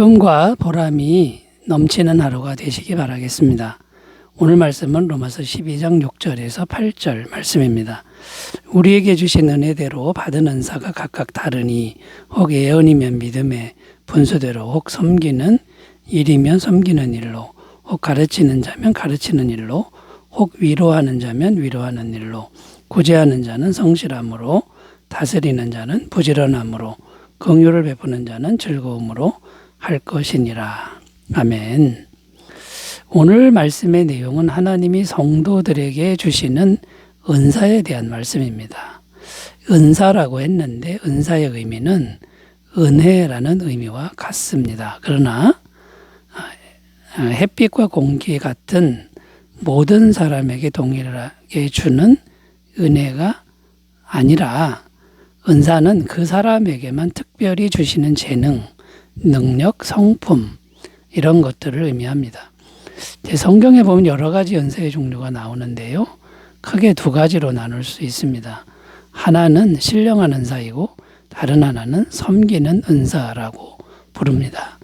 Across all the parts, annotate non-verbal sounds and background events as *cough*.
기쁨과 보람이 넘치는 하루가 되시기 바라겠습니다. 오늘 말씀은 로마서 12장 6절에서 8절 말씀입니다. 우리에게 주신 은혜대로 받은 은사가 각각 다르니 혹 예언이면 믿음에 분수대로 혹 섬기는 일이면 섬기는 일로 혹 가르치는 자면 가르치는 일로 혹 위로하는 자면 위로하는 일로 구제하는 자는 성실함으로 다스리는 자는 부지런함으로 긍휼을 베푸는 자는 즐거움으로 할 것이니라. 아멘. 오늘 말씀의 내용은 하나님이 성도들에게 주시는 은사에 대한 말씀입니다. 은사라고 했는데 은사의 의미는 은혜라는 의미와 같습니다. 그러나 아, 햇빛과 공기 같은 모든 사람에게 동일하게 주는 은혜가 아니라 은사는 그 사람에게만 특별히 주시는 재능, 능력, 성품 이런 것들을 의미합니다. 제 성경에 보면 여러 가지 은사의 종류가 나오는데요. 크게 두 가지로 나눌 수 있습니다. 하나는 신령한 은사이고 다른 하나는 섬기는 은사라고 부릅니다.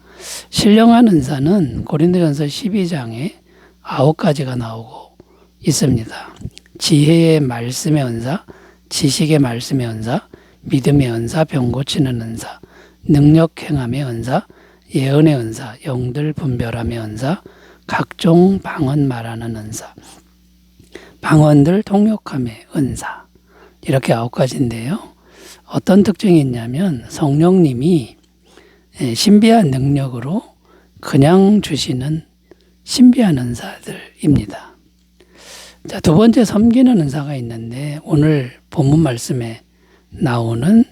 신령한 은사는 고린도전서 12장에 아홉 가지가 나오고 있습니다. 지혜의 말씀의 은사, 지식의 말씀의 은사, 믿음의 은사, 병 고치는 은사, 능력 행함의 은사, 예언의 은사, 영들 분별함의 은사, 각종 방언 말하는 은사, 방언들 통역함의 은사. 이렇게 아홉 가지인데요. 어떤 특징이 있냐면 성령님이 예, 신비한 능력으로 그냥 주시는 신비한 은사들입니다. 자, 두 번째 섬기는 은사가 있는데 오늘 본문 말씀에 나오는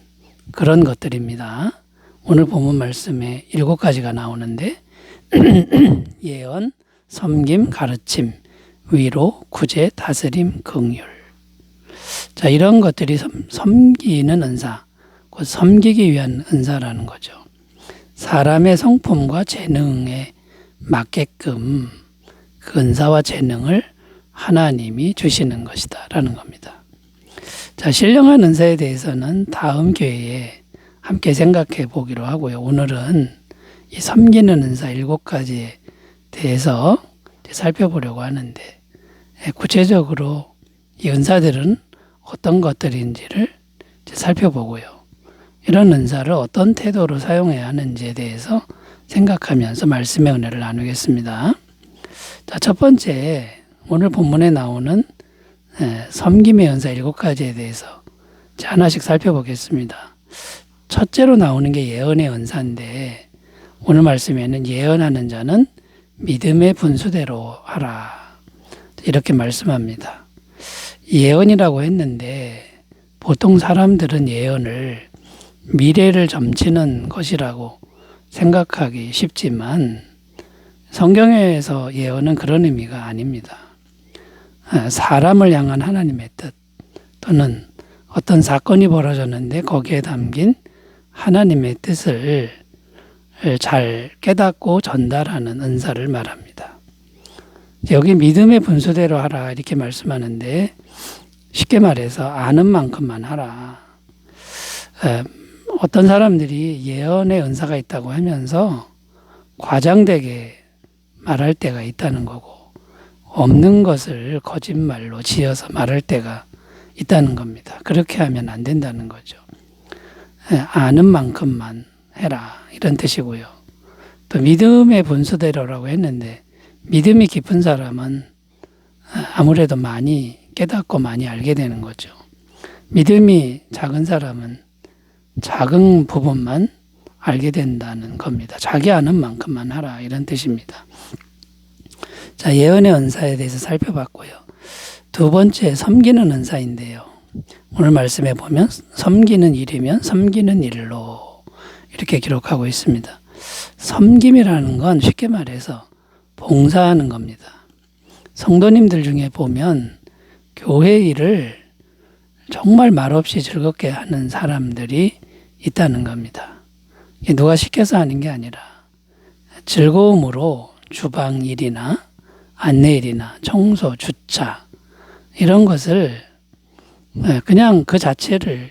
그런 것들입니다. 오늘 본문 말씀에 일곱 가지가 나오는데 *clears throat* 예언, 섬김, 가르침, 위로, 구제, 다스림, 긍휼. 자, 이런 것들이 섬, 섬기는 은사, 곧 섬기기 위한 은사라는 거죠. 사람의 성품과 재능에 맞게끔 그 은사와 재능을 하나님이 주시는 것이다라는 겁니다. 자, 신령한 은사에 대해서는 다음 기회에 함께 생각해 보기로 하고요. 오늘은 이 섬기는 은사 일곱 가지에 대해서 살펴보려고 하는데 예, 구체적으로 이 은사들은 어떤 것들인지를 살펴보고요. 이런 은사를 어떤 태도로 사용해야 하는지에 대해서 생각하면서 말씀의 은혜를 나누겠습니다. 자, 첫 번째 오늘 본문에 나오는 예, 섬김의 은사 일곱 가지에 대해서 하나씩 살펴보겠습니다. 첫째로 나오는 게 예언의 은사인데 오늘 말씀에는 예언하는 자는 믿음의 분수대로 하라 이렇게 말씀합니다. 예언이라고 했는데 보통 사람들은 예언을 미래를 점치는 것이라고 생각하기 쉽지만 성경에서 예언은 그런 의미가 아닙니다. 아, 사람을 향한 하나님의 뜻 또는 어떤 사건이 벌어졌는데 거기에 담긴 하나님의 뜻을 잘 깨닫고 전달하는 은사를 말합니다. 여기 믿음의 분수대로 하라 이렇게 말씀하는데 쉽게 말해서 아는 만큼만 하라. 어떤 사람들이 예언의 은사가 있다고 하면서 과장되게 말할 때가 있다는 거고 없는 것을 거짓말로 지어서 말할 때가 있다는 겁니다. 그렇게 하면 안 된다는 거죠. 예, 아는 만큼만 해라 이런 뜻이고요. 또 믿음의 분수대로라고 했는데 믿음이 깊은 사람은 아무래도 많이 깨닫고 많이 알게 되는 거죠. 믿음이 작은 사람은 작은 부분만 알게 된다는 겁니다. 자기 아는 만큼만 하라 이런 뜻입니다. 자, 예언의 은사에 대해서 살펴봤고요. 두 번째 섬기는 은사인데요. 오늘 말씀에 보면 섬기는 일이면 섬기는 일로 이렇게 기록하고 있습니다. 섬김이라는 건 쉽게 말해서 봉사하는 겁니다. 성도님들 중에 보면 교회 일을 정말 말없이 즐겁게 하는 사람들이 있다는 겁니다. 누가 시켜서 하는 게 아니라 즐거움으로 주방 일이나 안내 일이나 청소, 주차 이런 것을 네, 그냥 그 자체를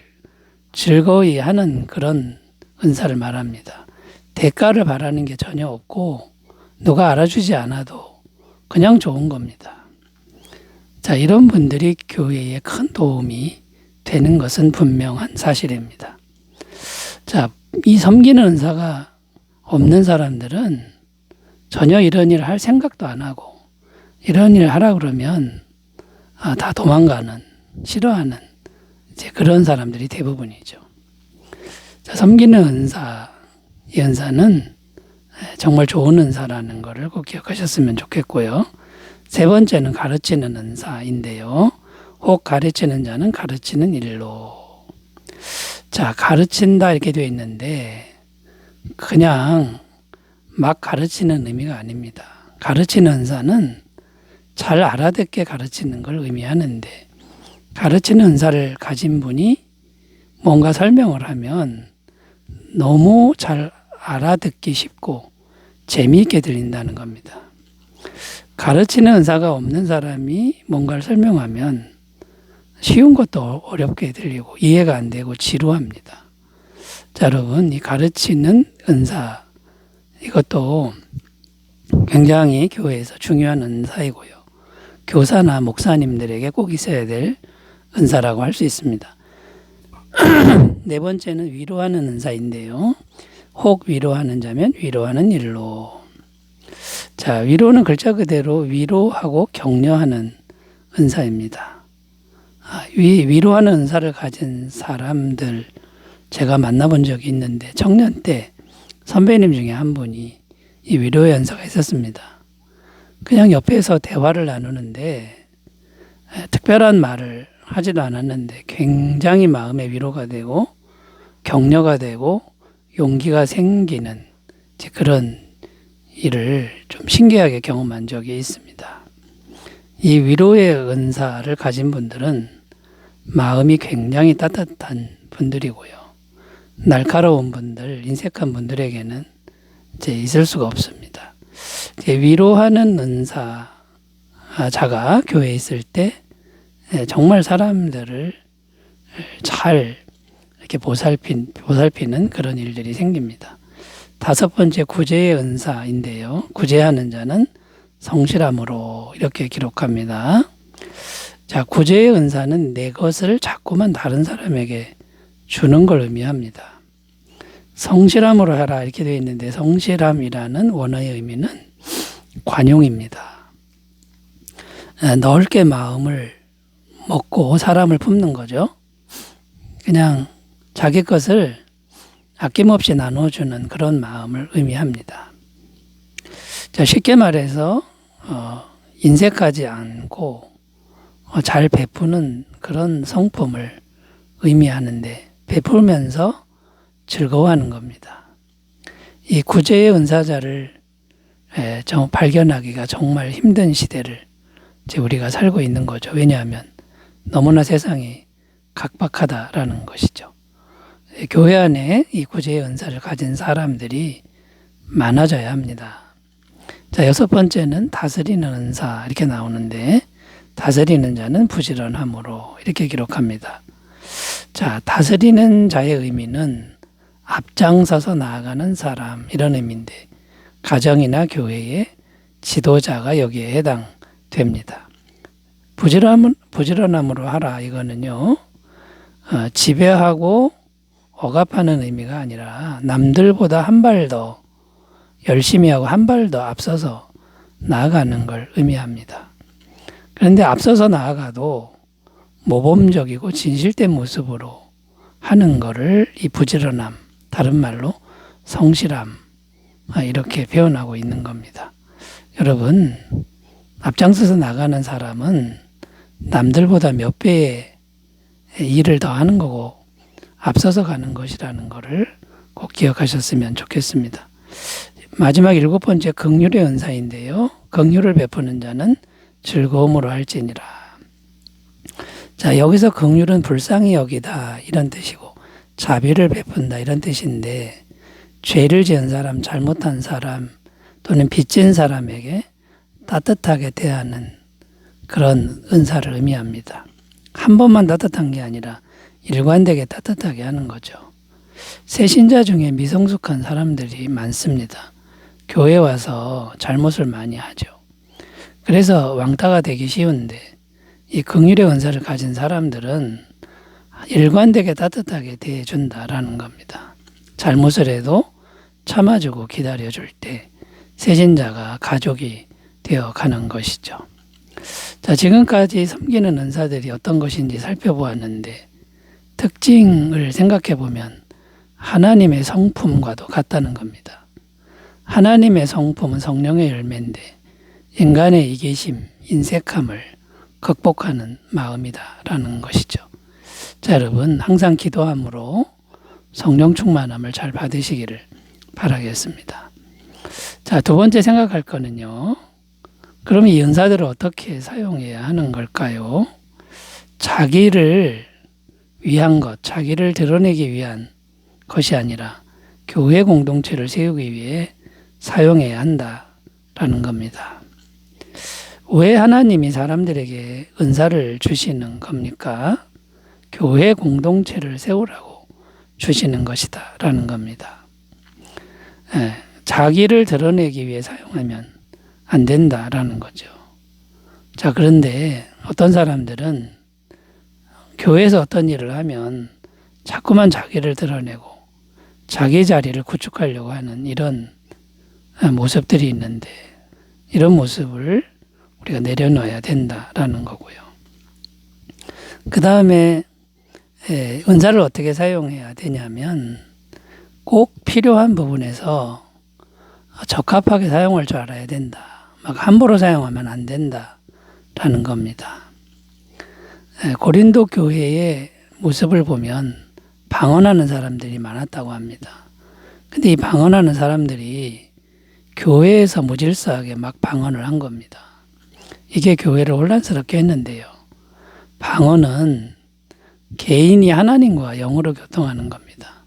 즐거이 하는 그런 은사를 말합니다. 대가를 바라는 게 전혀 없고 누가 알아주지 않아도 그냥 좋은 겁니다. 자, 이런 분들이 교회에 큰 도움이 되는 것은 분명한 사실입니다. 자, 이 섬기는 은사가 없는 사람들은 전혀 이런 일을 할 생각도 안 하고 이런 일을 하라 그러면 아, 다 도망가는 싫어하는 이제 그런 사람들이 대부분이죠. 자, 섬기는 은사, 이 은사는 정말 좋은 은사라는 것을 꼭 기억하셨으면 좋겠고요. 세 번째는 가르치는 은사인데요. 혹 가르치는 자는 가르치는 일로. 자, 가르친다 이렇게 되어 있는데 그냥 막 가르치는 의미가 아닙니다. 가르치는 은사는 잘 알아듣게 가르치는 걸 의미하는데 가르치는 은사를 가진 분이 뭔가 설명을 하면 너무 잘 알아듣기 쉽고 재미있게 들린다는 겁니다. 가르치는 은사가 없는 사람이 뭔가를 설명하면 쉬운 것도 어렵게 들리고 이해가 안 되고 지루합니다. 자, 여러분, 이 가르치는 은사, 이것도 굉장히 교회에서 중요한 은사이고요. 교사나 목사님들에게 꼭 있어야 될 은사라고 할 수 있습니다. *clears throat* 네 번째는 위로하는 은사인데요. 혹 위로하는 자면 위로하는 일로. 자, 위로는 글자 그대로 위로하고 격려하는 은사입니다. 아, 위, 위로하는 은사를 가진 사람들 제가 만나본 적이 있는데 청년 때 선배님 중에 한 분이 이 위로의 은사가 있었습니다. 그냥 옆에서 대화를 나누는데 특별한 말을 하지도 않았는데 굉장히 마음의 위로가 되고 격려가 되고 용기가 생기는 그런 일을 좀 신기하게 경험한 적이 있습니다. 이 위로의 은사를 가진 분들은 마음이 굉장히 따뜻한 분들이고요. 날카로운 분들, 인색한 분들에게는 이제 있을 수가 없습니다. 위로하는 은사자가 교회에 있을 때 예, 정말 사람들을 잘 이렇게 보살핀, 보살피는 그런 일들이 생깁니다. 다섯 번째 구제의 은사인데요. 구제하는 자는 성실함으로 이렇게 기록합니다. 자, 구제의 은사는 내 것을 자꾸만 다른 사람에게 주는 걸 의미합니다. 성실함으로 하라 이렇게 되어 있는데 성실함이라는 원어의 의미는 관용입니다. 넓게 마음을 먹고 사람을 품는 거죠. 그냥 자기 것을 아낌없이 나눠주는 그런 마음을 의미합니다. 자, 쉽게 말해서, 어, 인색하지 않고 어, 잘 베푸는 그런 성품을 의미하는데 베풀면서 즐거워하는 겁니다. 이 구제의 은사자를 에, 정, 발견하기가 정말 힘든 시대를 이제 우리가 살고 있는 거죠. 왜냐하면 너무나 세상이 각박하다라는 것이죠. 교회 안에 이 구제의 은사를 가진 사람들이 많아져야 합니다. 자, 여섯 번째는 다스리는 은사 이렇게 나오는데 다스리는 자는 부지런함으로 이렇게 기록합니다. 자, 다스리는 자의 의미는 앞장서서 나아가는 사람 이런 의미인데 가정이나 교회의 지도자가 여기에 해당됩니다. 부지런함, 부지런함으로 하라 이거는요 어, 지배하고 억압하는 의미가 아니라 남들보다 한 발 더 열심히 하고 한 발 더 앞서서 나아가는 걸 의미합니다. 그런데 앞서서 나아가도 모범적이고 진실된 모습으로 하는 것을 이 부지런함, 다른 말로 성실함, 아, 이렇게 표현하고 있는 겁니다. 여러분, 앞장서서 나가는 사람은 남들보다 몇 배의 일을 더 하는 거고 앞서서 가는 것이라는 것을 꼭 기억하셨으면 좋겠습니다. 마지막 일곱 번째 극률의 은사인데요. 극률을 베푸는 자는 즐거움으로 할지니라. 자, 여기서 극률은 불쌍히 여기다 이런 뜻이고 자비를 베푼다 이런 뜻인데 죄를 지은 사람, 잘못한 사람 또는 빚진 사람에게 따뜻하게 대하는 그런 은사를 의미합니다. 한 번만 따뜻한 게 아니라 일관되게 따뜻하게 하는 거죠. 새신자 중에 미성숙한 사람들이 많습니다. 교회 와서 잘못을 많이 하죠. 그래서 왕따가 되기 쉬운데 이 긍휼의 은사를 가진 사람들은 일관되게 따뜻하게 대해준다라는 겁니다. 잘못을 해도 참아주고 기다려줄 때 새신자가 가족이 되어 가는 것이죠. 자, 지금까지 섬기는 은사들이 어떤 것인지 살펴보았는데 특징을 생각해 보면 하나님의 성품과도 같다는 겁니다. 하나님의 성품은 성령의 열매인데 인간의 이기심, 인색함을 극복하는 마음이다라는 것이죠. 자, 여러분 항상 기도함으로 성령 충만함을 잘 받으시기를 바라겠습니다. 자, 두 번째 생각할 거는요. 그럼 이 은사들을 어떻게 사용해야 하는 걸까요? 자기를 위한 것, 자기를 드러내기 위한 것이 아니라 교회 공동체를 세우기 위해 사용해야 한다라는 겁니다. 왜 하나님이 사람들에게 은사를 주시는 겁니까? 교회 공동체를 세우라고 주시는 것이다라는 겁니다. 예, 자기를 드러내기 위해 사용하면 안 된다라는 거죠. 자, 그런데 어떤 사람들은 교회에서 어떤 일을 하면 자꾸만 자기를 드러내고 자기 자리를 구축하려고 하는 이런 모습들이 있는데 이런 모습을 우리가 내려놔야 된다라는 거고요. 그 다음에 은사를 어떻게 사용해야 되냐면 꼭 필요한 부분에서 적합하게 사용할 줄 알아야 된다. 막 함부로 사용하면 안 된다라는 겁니다. 고린도 교회의 모습을 보면 방언하는 사람들이 많았다고 합니다. 근데 이 방언하는 사람들이 교회에서 무질서하게 막 방언을 한 겁니다. 이게 교회를 혼란스럽게 했는데요. 방언은 개인이 하나님과 영으로 교통하는 겁니다.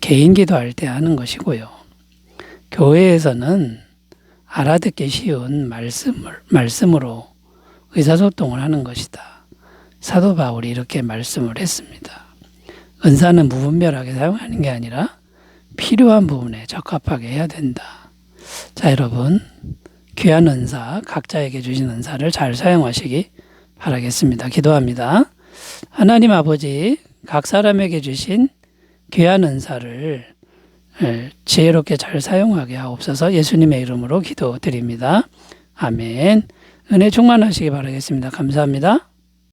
개인 기도할 때 하는 것이고요. 교회에서는 알아듣기 쉬운 말씀을, 말씀으로 의사소통을 하는 것이다. 사도 바울이 이렇게 말씀을 했습니다. 은사는 무분별하게 사용하는 게 아니라 필요한 부분에 적합하게 해야 된다. 자, 여러분. 귀한 은사, 각자에게 주신 은사를 잘 사용하시기 바라겠습니다. 기도합니다. 하나님 아버지, 각 사람에게 주신 귀한 은사를 예, 지혜롭게 잘 사용하게 하옵소서 예수님의 이름으로 기도드립니다. 아멘. 은혜 충만하시기 바라겠습니다. 감사합니다.